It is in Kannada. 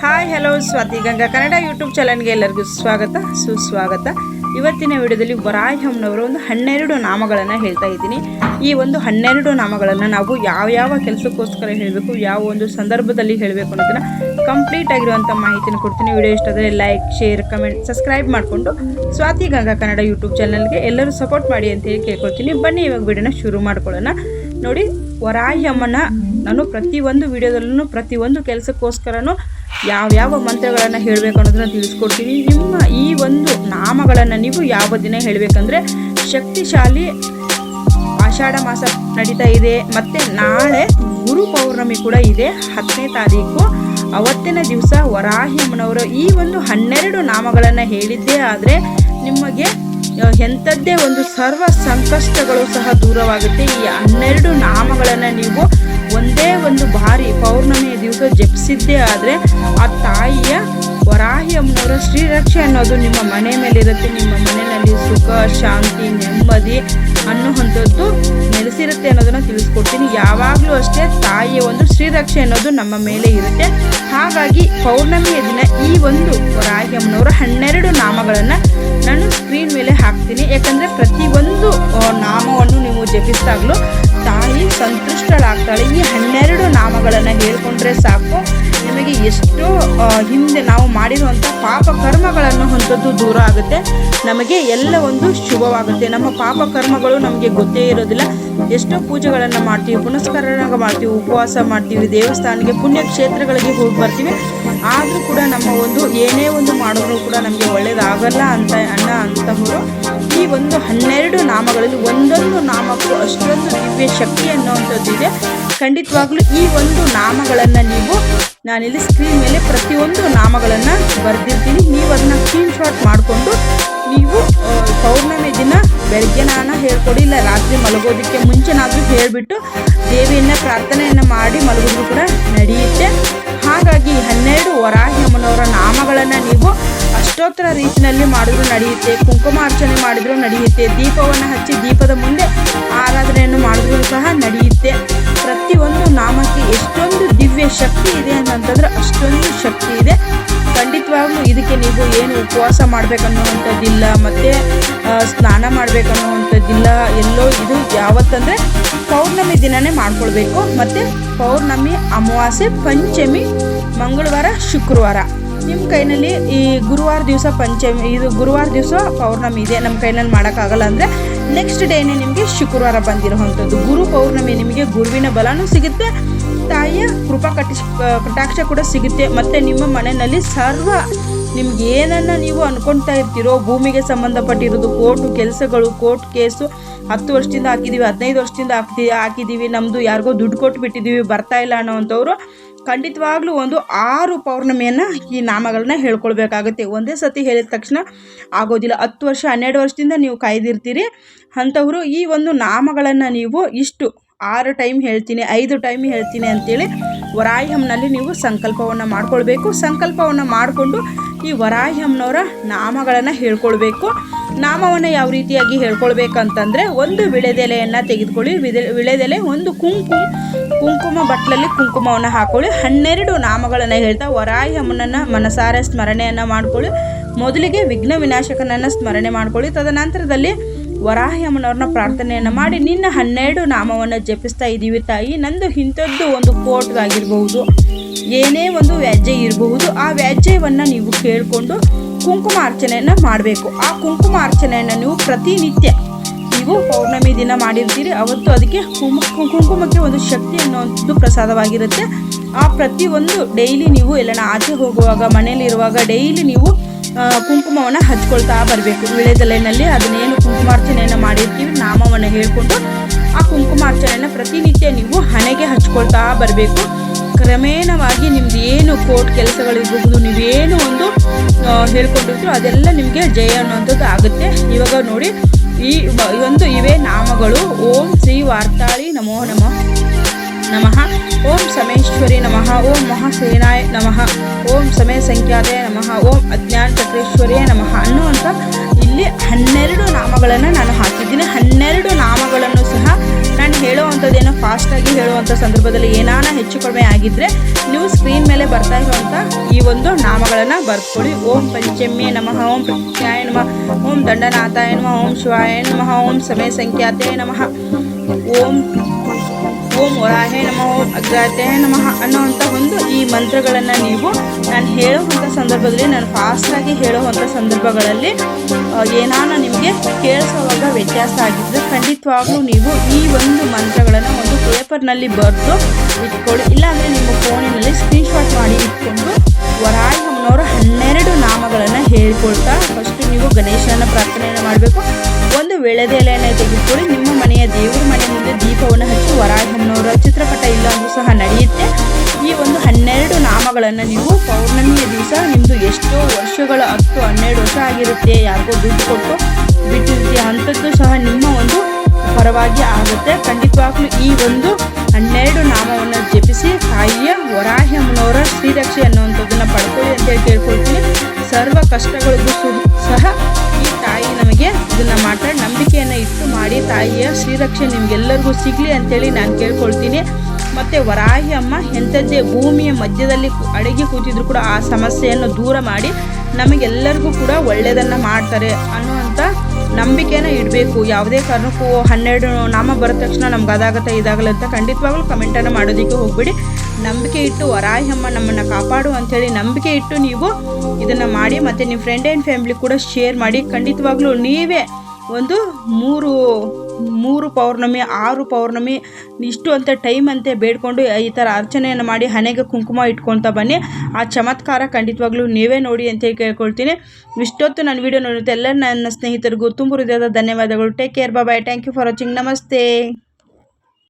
Hi hello Swathi Ganga Kannada YouTube ಚಾನಲ್ಗೆ ಎಲ್ಲರಿಗೂ ಸ್ವಾಗತ, ಸುಸ್ವಾಗತ. ಇವತ್ತಿನ ವಿಡಿಯೋದಲ್ಲಿ ಬರಾಯಮ್ಮನವರು ಒಂದು ಹನ್ನೆರಡು ನಾಮಗಳನ್ನು ಹೇಳ್ತಾ ಇದ್ದೀನಿ. ಈ ಒಂದು ಹನ್ನೆರಡು ನಾಮಗಳನ್ನು ನಾವು ಯಾವ ಯಾವ ಕೆಲಸಕ್ಕೋಸ್ಕರ ಹೇಳಬೇಕು, ಯಾವ ಒಂದು ಸಂದರ್ಭದಲ್ಲಿ ಹೇಳಬೇಕು ಅನ್ನೋದನ್ನು ಕಂಪ್ಲೀಟ್ ಆಗಿರುವಂಥ ಮಾಹಿತಿನ ಕೊಡ್ತೀನಿ. ವಿಡಿಯೋ ಇಷ್ಟ ಆದರೆ ಲೈಕ್ ಶೇರ್ ಕಮೆಂಟ್ ಸಬ್ಸ್ಕ್ರೈಬ್ ಮಾಡಿಕೊಂಡು ಸ್ವಾತಿ ಗಂಗಾ ಕನ್ನಡ ಯೂಟ್ಯೂಬ್ ಚಾನಲ್ಗೆ ಎಲ್ಲರೂ ಸಪೋರ್ಟ್ ಮಾಡಿ ಅಂತ ಹೇಳಿ ಕೇಳ್ಕೊಳ್ತೀನಿ ಬನ್ನಿ, ಇವಾಗ ವಿಡಿಯೋನ ಶುರು ಮಾಡ್ಕೊಳ್ಳೋಣ. ನೋಡಿ ವರಾಯಮ್ಮನ ನಾನು ಪ್ರತಿಯೊಂದು ವಿಡಿಯೋದಲ್ಲೂ ಪ್ರತಿಯೊಂದು ಕೆಲಸಕ್ಕೋಸ್ಕರನೂ ಯಾವ್ಯಾವ ಮಂತ್ರಗಳನ್ನು ಹೇಳಬೇಕು ಅನ್ನೋದನ್ನ ತಿಳಿಸ್ಕೊಡ್ತೀನಿ ನಿಮ್ಮ ಈ ಒಂದು ನಾಮಗಳನ್ನು ನೀವು ಯಾವ ದಿನ ಹೇಳಬೇಕಂದ್ರೆ ಶಕ್ತಿಶಾಲಿ ಆಷಾಢ ಮಾಸ ನಡೀತಾ ಇದೆ. ಮತ್ತು ನಾಳೆ ಗುರು ಪೌರ್ಣಮಿ ಕೂಡ ಇದೆ. ಹತ್ತನೇ ತಾರೀಕು. ಅವತ್ತಿನ ದಿವಸ ವರಾಹಿ ಅಮ್ಮನವರು ಈ ಒಂದು ಹನ್ನೆರಡು ನಾಮಗಳನ್ನು ಹೇಳಿದ್ದೇ ಆದರೆ ನಿಮಗೆ ಎಂಥದ್ದೇ ಒಂದು ಸರ್ವ ಸಂಕಷ್ಟಗಳು ಸಹ ದೂರವಾಗುತ್ತೆ. ಈ ಹನ್ನೆರಡು ನಾಮಗಳನ್ನು ನೀವು ಒಂದೇ ಒಂದು ಬಾರಿ ಪೌರ್ಣಮಿಯ ದಿವಸ ಜಪಿಸಿದ್ದೇ ಆದರೆ ಆ ತಾಯಿಯ ವರಾಹಿ ಅಮ್ಮನವರ ಶ್ರೀರಕ್ಷೆ ಅನ್ನೋದು ನಿಮ್ಮ ಮನೆ ಮೇಲೆ ಇರುತ್ತೆ ನಿಮ್ಮ ಮನೆಯಲ್ಲಿ ಸುಖ, ಶಾಂತಿ, ನೆಮ್ಮದಿ ಅನ್ನುವಂಥದ್ದು ನೆಲೆಸಿರುತ್ತೆ ಅನ್ನೋದನ್ನು ತಿಳಿಸ್ಕೊಡ್ತೀನಿ. ಯಾವಾಗಲೂ ಅಷ್ಟೇ ತಾಯಿಯ ಒಂದು ಶ್ರೀರಕ್ಷೆ ಅನ್ನೋದು ನಮ್ಮ ಮೇಲೆ ಇರುತ್ತೆ. ಹಾಗಾಗಿ ಪೌರ್ಣಮಿಯ ದಿನ ಈ ಒಂದು ವರಾಹಿ ಅಮ್ಮನವರ ಹನ್ನೆರಡು ನಾಮಗಳನ್ನು ಯಾಕಂದರೆ ಪ್ರತಿಯೊಂದು ನಾಮವನ್ನು ನೀವು ಜಪಿಸಿದಾಗಲೂ ತಾಯಿ ಸಂತುಷ್ಟಳಾಗ್ತಾಳೆ. ಈ ಹನ್ನೆರಡು ನಾಮಗಳನ್ನು ಹೇಳ್ಕೊಂಡ್ರೆ ಸಾಕು. ನಿಮಗೆ ಎಷ್ಟು ಹಿಂದೆ ನಾವು ಮಾಡಿರುವಂಥ ಪಾಪ ಕರ್ಮಗಳನ್ನು ಹೊಂದದ್ದು ದೂರ ಆಗುತ್ತೆ. ನಮಗೆ ಎಲ್ಲ ಒಂದು ಶುಭವಾಗುತ್ತೆ. ನಮ್ಮ ಪಾಪ ಕರ್ಮಗಳು ನಮಗೆ ಗೊತ್ತೇ ಇರೋದಿಲ್ಲ. ಎಷ್ಟೋ ಪೂಜೆಗಳನ್ನು ಮಾಡ್ತೀವಿ ಪುನಸ್ಕರಣ ಮಾಡ್ತೀವಿ, ಉಪವಾಸ ಮಾಡ್ತೀವಿ, ದೇವಸ್ಥಾನಕ್ಕೆ, ಪುಣ್ಯಕ್ಷೇತ್ರಗಳಿಗೆ ಹೋಗಿ ಬರ್ತೀವಿ. ಆದರೂ ಕೂಡ ನಮ್ಮ ಒಂದು ಏನೇ ಒಂದು ಮಾಡಿದ್ರು ಕೂಡ ನಮಗೆ ಒಳ್ಳೇದಾಗಲ್ಲ ಅಂತ ಅನ್ನ ಅಂತವರು ಈ ಒಂದು ಹನ್ನೆರಡು ನಾಮಗಳಲ್ಲಿ ಒಂದೊಂದು ನಾಮಕ್ಕೂ ಅಷ್ಟೊಂದು ದಿವ್ಯ ಶಕ್ತಿ ಅನ್ನುವಂಥದ್ದು ಇದೆ. ಖಂಡಿತವಾಗ್ಲೂ ಈ ಒಂದು ನಾಮಗಳನ್ನು ನೀವು ನಾನಿಲ್ಲಿ ಸ್ಕ್ರೀನ್ ಮೇಲೆ ಪ್ರತಿಯೊಂದು ನಾಮಗಳನ್ನು ಬರೆದಿರ್ತೀನಿ. ನೀವು ಅದನ್ನ ಸ್ಕ್ರೀನ್ ಶಾಟ್ ಮಾಡಿಕೊಂಡು ನೀವು ಪೌರ್ಣಮಿ ದಿನ, ಬೆಳಗ್ಗೆ ನಾನು ಹೇಳ್ಕೊಡಿ, ಇಲ್ಲ ರಾತ್ರಿ ಮಲಗೋದಕ್ಕೆ ಮುಂಚೆನಾದರೂ ಹೇಳಿಬಿಟ್ಟು ದೇವಿಯನ್ನ ಪ್ರಾರ್ಥನೆಯನ್ನು ಮಾಡಿ ಮಲಗುವುದು ಕೂಡ ನಡೆಯುತ್ತೆ. ಹಾಗಾಗಿ ಹನ್ನೆರಡು ವರಾಹಿ ಅಮ್ಮನವರ ನಾಮಗಳನ್ನು ನೀವು ಅಷ್ಟೋತ್ತರ ರೀತಿಯಲ್ಲಿ ಮಾಡಿದ್ರು ನಡೆಯುತ್ತೆ. ಕುಂಕುಮಾರ್ಚನೆ ಮಾಡಿದ್ರು ನಡೆಯುತ್ತೆ. ದೀಪವನ್ನು ಹಚ್ಚಿ ದೀಪದ ಮುಂದೆ ಆರಾಧನೆಯನ್ನು ಮಾಡಿದ್ರು ಸಹ ನಡೆಯುತ್ತೆ. ಪ್ರತಿಯೊಂದು ನಾಮಕ್ಕೆ ಎಷ್ಟೊಂದು ದಿವ್ಯ ಶಕ್ತಿ ಇದೆ ಅಂತಂದ್ರೆ ಅಷ್ಟೊಂದು ಶಕ್ತಿ ಇದೆ. ಖಂಡಿತವಾಗ್ಲೂ ಇದಕ್ಕೆ ನೀವು ಏನು ಉಪವಾಸ ಮಾಡ್ಬೇಕನ್ನುವಂಥದ್ದಿಲ್ಲ. ಮತ್ತು ಸ್ನಾನ ಮಾಡಬೇಕು ಅನ್ನೋವಂಥದ್ದಿಲ್ಲ. ಎಲ್ಲೋ ಇದು ಯಾವತ್ತಂದರೆ ಪೌರ್ಣಮಿ ದಿನನೇ ಮಾಡ್ಕೊಳ್ಬೇಕು. ಮತ್ತು ಪೌರ್ಣಮಿ ಅಮಾವಾಸ್ಯೆ, ಪಂಚಮಿ, ಮಂಗಳವಾರ, ಶುಕ್ರವಾರ. ನಿಮ್ಮ ಕೈನಲ್ಲಿ ಈ ಗುರುವಾರ ದಿವಸ ಪಂಚಮಿ, ಇದು ಗುರುವಾರ ದಿವಸ ಪೌರ್ಣಮಿ ಇದೆ. ನಮ್ಮ ಕೈನಲ್ಲಿ ಮಾಡೋಕ್ಕಾಗಲ್ಲ ಅಂದರೆ ನೆಕ್ಸ್ಟ್ ಡೇನೇ ನಿಮಗೆ ಶುಕ್ರವಾರ ಬಂದಿರುವಂಥದ್ದು. ಗುರು ಪೌರ್ಣಮಿ ನಿಮಗೆ ಗುರುವಿನ ಬಲನೂ ಸಿಗುತ್ತೆ, ತಾಯಿಯ ಕೃಪಾ ಕಟಿಸ್ ಕಟಾಕ್ಷ ಕೂಡ ಸಿಗುತ್ತೆ. ಮತ್ತು ನಿಮ್ಮ ಮನೆಯಲ್ಲಿ ಸರ್ವ ನಿಮ್ಗೆ ಏನನ್ನ ನೀವು ಅನ್ಕೊಳ್ತಾ ಇರ್ತೀರೋ, ಭೂಮಿಗೆ ಸಂಬಂಧಪಟ್ಟಿರೋದು, ಕೋರ್ಟು, ಕೆಲಸಗಳು, ಕೋರ್ಟ್ ಕೇಸು, ಹತ್ತು ವರ್ಷದಿಂದ ಹಾಕಿದ್ದೀವಿ ಹದಿನೈದು ವರ್ಷದಿಂದ ಹಾಕ್ತಿ ಹಾಕಿದ್ದೀವಿ ನಮ್ಮದು ಯಾರಿಗೋ ದುಡ್ಡು ಕೊಟ್ಟು ಬಿಟ್ಟಿದ್ದೀವಿ ಬರ್ತಾ ಇಲ್ಲ ಅನ್ನೋವಂಥವ್ರು, ಖಂಡಿತವಾಗ್ಲೂ ಒಂದು ಆರು ಪೌರ್ಣಮಿಯನ್ನು ಈ ನಾಮಗಳನ್ನ ಹೇಳ್ಕೊಳ್ಬೇಕಾಗುತ್ತೆ. ಒಂದೇ ಸತಿ ಹೇಳಿದ ತಕ್ಷಣ ಆಗೋದಿಲ್ಲ. ಹತ್ತು ವರ್ಷ, ಹನ್ನೆರಡು ವರ್ಷದಿಂದ ನೀವು ಕಾಯ್ದಿರ್ತೀರಿ. ಅಂಥವರು ಈ ಒಂದು ನಾಮಗಳನ್ನು ನೀವು ಇಷ್ಟು ಆರು ಟೈಮ್ ಹೇಳ್ತೀನಿ, ಐದು ಟೈಮ್ ಹೇಳ್ತೀನಿ ಅಂತೇಳಿ ವರಾಹ್ಯಂನಲ್ಲಿ ನೀವು ಸಂಕಲ್ಪವನ್ನು ಮಾಡ್ಕೊಳ್ಬೇಕು. ಸಂಕಲ್ಪವನ್ನು ಮಾಡಿಕೊಂಡು ಈ ವರಾಹ್ಯಂನವರ ನಾಮಗಳನ್ನು ಹೇಳ್ಕೊಳ್ಬೇಕು. ನಾಮವನ್ನು ಯಾವ ರೀತಿಯಾಗಿ ಹೇಳ್ಕೊಳ್ಬೇಕಂತಂದರೆ ಒಂದು ವಿಳೆದೆಲೆಯನ್ನು ತೆಗೆದುಕೊಳ್ಳಿ. ವಿಳೆದೆಲೆ ಒಂದು ಕುಂಕುಮ. ಕುಂಕುಮ ಬಟ್ಲಲ್ಲಿ ಕುಂಕುಮವನ್ನು ಹಾಕೊಳ್ಳಿ. ಹನ್ನೆರಡು ನಾಮಗಳನ್ನು ಹೇಳ್ತಾ ವರಾಹಿ ಮನಸಾರೆ ಸ್ಮರಣೆಯನ್ನು ಮಾಡ್ಕೊಳ್ಳಿ. ಮೊದಲಿಗೆ ವಿಘ್ನ ವಿನಾಶಕನನ್ನು ಸ್ಮರಣೆ ಮಾಡ್ಕೊಳ್ಳಿ. ತದನಂತರದಲ್ಲಿ ವರಾಹಿ ಅಮ್ಮನವ್ರನ್ನ ಪ್ರಾರ್ಥನೆಯನ್ನು ಮಾಡಿ ನಿನ್ನ ಹನ್ನೆರಡು ನಾಮವನ್ನು ಜಪಿಸ್ತಾ ಇದ್ದೀವಿ ತಾಯಿ. ನಂದು ಇಂಥದ್ದು ಒಂದು ಕೋರ್ಟ್ಗಾಗಿರ್ಬಹುದು ಏನೇ ಒಂದು ವ್ಯಾಜ್ಯ ಇರಬಹುದು, ಆ ವ್ಯಾಜ್ಯವನ್ನು ನೀವು ಕೇಳಿಕೊಂಡು ಕುಂಕುಮಾರ್ಚನೆಯನ್ನು ಮಾಡಬೇಕು. ಆ ಕುಂಕುಮ ಅರ್ಚನೆಯನ್ನು ನೀವು ಪ್ರತಿನಿತ್ಯ ನೀವು ಪೌರ್ಣಮಿ ದಿನ ಮಾಡಿರ್ತೀರಿ. ಅವತ್ತು ಅದಕ್ಕೆ ಕುಂಕುಮ ಕುಂಕುಮಕ್ಕೆ ಒಂದು ಶಕ್ತಿ ಅನ್ನುವಂಥದ್ದು ಪ್ರಸಾದವಾಗಿರುತ್ತೆ. ಆ ಪ್ರತಿಯೊಂದು ಡೈಲಿ ನೀವು ಎಲ್ಲನ ಆಚೆ ಹೋಗುವಾಗ, ಮನೆಯಲ್ಲಿರುವಾಗ ಡೈಲಿ ನೀವು ಕುಂಕುಮವನ್ನು ಹಚ್ಕೊಳ್ತಾ ಬರಬೇಕು. ವಿಳೆದೆಲೆನಲ್ಲಿ ಅದನ್ನೇನು ಕುಂಕುಮಾರ್ಚನೆಯನ್ನು ಮಾಡಿರ್ತೀವಿ, ನಾಮವನ್ನು ಹೇಳಿಕೊಂಡು ಆ ಕುಂಕುಮಾರ್ಚನೆಯನ್ನು ಪ್ರತಿನಿತ್ಯ ನೀವು ಹಣೆಗೆ ಹಚ್ಕೊಳ್ತಾ ಬರಬೇಕು. ಕ್ರಮೇಣವಾಗಿ ನಿಮ್ದು ಏನು ಕೋರ್ಟ್ ಕೆಲಸಗಳಿರ್ಬಹುದು ನೀವೇನು ಒಂದು ಹೇಳ್ಕೊಂಡಿರ್ತೀರೋ ಅದೆಲ್ಲ ನಿಮಗೆ ಜಯ ಅನ್ನುವಂಥದ್ದು ಆಗುತ್ತೆ. ಇವಾಗ ನೋಡಿ, ಈ ಒಂದು ಇವೇ ನಾಮಗಳು. ಓಂ ಶ್ರೀ ವಾರ್ತಾಳಿ ನಮೋ ನಮಃ. ನಮಃ. ಓಂ ಸಮೇಶ್ವರಿ ನಮಃ. ಓಂ ಮಹಾಸೇನಾಯ ನಮಃ. ಓಂ ಸಮಯ ಸಂಖ್ಯಾತೆ ನಮಃ. ಓಂ ಅಜ್ಞಾನ ಚಕ್ರೇಶ್ವರಿಯೇ ನಮಃ ಅನ್ನುವಂಥ ಇಲ್ಲಿ ಹನ್ನೆರಡು ನಾಮಗಳನ್ನು ನಾನು ಹಾಕಿದ್ದೀನಿ. ಹನ್ನೆರಡು ನಾಮಗಳನ್ನು ಸಹ ಹೇಳೋ ಅಂಥದ್ದೇನೋ ಫಾಸ್ಟಾಗಿ ಹೇಳುವಂಥ ಸಂದರ್ಭದಲ್ಲಿ ಏನಾನ ಹೆಚ್ಚು ಕಡಿಮೆ ಆಗಿದ್ದರೆ ನೀವು ಸ್ಕ್ರೀನ್ ಮೇಲೆ ಬರ್ತಾ ಇರುವಂಥ ಈ ಒಂದು ನಾಮಗಳನ್ನು ಬರ್ಕೊಳ್ಳಿ ಓಂ ಪಂಚಮಿ ನಮಃ, ಓಂ ಪ್ರತ್ಯಾಯ ನಮಃ, ಓಂ ದಂಡನಾಥಾಯ ನಮಃ, ಓಂ ಶಿವಾಯ ನಮಃ, ಓಂ ಸಮಯ ಸಂಖ್ಯಾತೆ ನಮಃ. ಓಂ ಓಂ ವರಾಹೇ ನಮಃ. ಓಂ ನಮಃ ಅನ್ನುವಂಥ ಒಂದು ಈ ಮಂತ್ರಗಳನ್ನು ನೀವು ನಾನು ಹೇಳುವಂಥ ಸಂದರ್ಭದಲ್ಲಿ, ನಾನು ಫಾಸ್ಟಾಗಿ ಹೇಳುವಂಥ ಸಂದರ್ಭಗಳಲ್ಲಿ ಏನಾನ ನಿಮಗೆ ಕೇಳಿಸೋವಾಗ ವ್ಯತ್ಯಾಸ ಆಗಿದ್ದರೆ ಖಂಡಿತವಾಗ್ಲೂ ನೀವು ಈ ಒಂದು ಮಂತ್ರಗಳನ್ನು ಒಂದು ಪೇಪರ್ನಲ್ಲಿ ಬರೆದು ಇಟ್ಕೊಳ್ಳಿ. ಇಲ್ಲಾಂದರೆ ನಿಮ್ಮ ಫೋನಿನಲ್ಲಿ ಸ್ಕ್ರೀನ್ಶಾಟ್ ಮಾಡಿ ಇಟ್ಕೊಂಡು ವರಾಹಿ ಅಮ್ಮನವರ ಹನ್ನೆರಡು ನಾಮಗಳನ್ನು ಹೇಳ್ಕೊಳ್ತಾ ಫಸ್ಟ್ ನೀವು ಗಣೇಶನ ಪ್ರಾರ್ಥನೆಯನ್ನು ಮಾಡಬೇಕು. ಒಂದು ವೇಳೆದೆಲೆಯನ್ನು ತೆಗೆದುಕೊಳ್ಳಿ. ನಿಮ್ಮ ಮನೆಯ ದೇವರ ಮನೆ ಮುಂದೆ ದೀಪವನ್ನು ಹಚ್ಚಿ ವರಾಹಮ್ಮನವರ ಚಿತ್ರಪಟ ಇಲ್ಲ ಅಂದ್ರೂ ಸಹ ನಡೆಯುತ್ತೆ. ಈ ಒಂದು ಹನ್ನೆರಡು ನಾಮಗಳನ್ನು ನೀವು ಪೌರ್ಣಮಿಯ ದಿವಸ ನಿಮ್ಮದು ಎಷ್ಟೋ ವರ್ಷಗಳ, ಹತ್ತು, ಹನ್ನೆರಡು ವರ್ಷ ಆಗಿರುತ್ತೆ, ಯಾರಿಗೋ ದುಡ್ಡು ಕೊಟ್ಟು ಬಿಟ್ಟಿರುತ್ತೆ, ಅಂಥದ್ದು ಸಹ ನಿಮ್ಮ ಒಂದು ಪರವಾಗಿ ಆಗುತ್ತೆ. ಖಂಡಿತವಾಗ್ಲೂ ಈ ಒಂದು ಹನ್ನೆರಡು ನಾಮವನ್ನು ಜಪಿಸಿ ತಾಯಿಯ ವರಾಹಮ್ಮನವರ ಶ್ರೀರಕ್ಷೆ ಅನ್ನುವಂಥದ್ದನ್ನು ಪಡ್ಕೊಳ್ಳಿ ಅಂತೇಳಿ ಕೇಳ್ಕೊಳ್ತೀನಿ. ಸರ್ವ ಕಷ್ಟಗಳಿಗೂ ಸಹ ಈ ತಾಯಿ ನಮಗೆ ಇದನ್ನು ಮಾತಾಡಿ ನಂಬಿಕೆಯನ್ನು ಇಟ್ಟು ಮಾಡಿ ತಾಯಿಯ ಶ್ರೀರಕ್ಷೆ ನಿಮ್ಗೆಲ್ಲರಿಗೂ ಸಿಗಲಿ ಅಂತೇಳಿ ನಾನು ಕೇಳ್ಕೊಳ್ತೀನಿ. ಮತ್ತು ವರಾಹಿ ಅಮ್ಮ ಎಂಥದ್ದೇ ಭೂಮಿಯ ಮಧ್ಯದಲ್ಲಿ ಅಡಗಿ ಕೂತಿದ್ರು ಕೂಡ ಆ ಸಮಸ್ಯೆಯನ್ನು ದೂರ ಮಾಡಿ ನಮಗೆಲ್ಲರಿಗೂ ಕೂಡ ಒಳ್ಳೆಯದನ್ನು ಮಾಡ್ತಾರೆ ಅನ್ನುವಂಥ ನಂಬಿಕೆನ ಇಡಬೇಕು. ಯಾವುದೇ ಕಾರಣಕ್ಕೂ ಹನ್ನೆರಡು ನಾಮ ಬರದ ತಕ್ಷಣ ನಮ್ಗೆ ಅದಾಗತ್ತೆ, ಇದಾಗಲ್ಲ ಅಂತ ಖಂಡಿತವಾಗ್ಲೂ ಕಮೆಂಟನ್ನು ಮಾಡೋದಕ್ಕೆ ಹೋಗ್ಬಿಡಿ. ನಂಬಿಕೆ ಇಟ್ಟು ವರಾಯಮ್ಮ ನಮ್ಮನ್ನು ಕಾಪಾಡು ಅಂಥೇಳಿ ನಂಬಿಕೆ ಇಟ್ಟು ನೀವು ಇದನ್ನು ಮಾಡಿ ಮತ್ತು ನಿಮ್ಮ ಫ್ರೆಂಡ್ ಆ್ಯಂಡ್ ಫ್ಯಾಮಿಲಿ ಕೂಡ ಶೇರ್ ಮಾಡಿ. ಖಂಡಿತವಾಗ್ಲೂ ನೀವೇ ಒಂದು ಮೂರು ಮೂರು ಪೌರ್ಣಮಿ, ಆರು ಪೌರ್ಣಮಿ, ಇಷ್ಟು ಅಂತ ಟೈಮ್ ಅಂತೆ ಬೇಡ್ಕೊಂಡು ಈ ಥರ ಅರ್ಚನೆಯನ್ನು ಮಾಡಿ ಹಣೆಗೆ ಕುಂಕುಮ ಇಟ್ಕೊಳ್ತಾ ಬನ್ನಿ. ಆ ಚಮತ್ಕಾರ ಖಂಡಿತವಾಗ್ಲೂ ನೀವೇ ನೋಡಿ ಅಂತ ಕೇಳ್ಕೊಳ್ತೀನಿ. ಇಷ್ಟೊತ್ತು ನನ್ನ ವಿಡಿಯೋ ನೋಡುತ್ತೆ ಎಲ್ಲ ನನ್ನ ಸ್ನೇಹಿತರಿಗೂ ತುಂಬ ಹೃದಯದ ಧನ್ಯವಾದಗಳು. Take care bye thank you for watching ನಮಸ್ತೆ.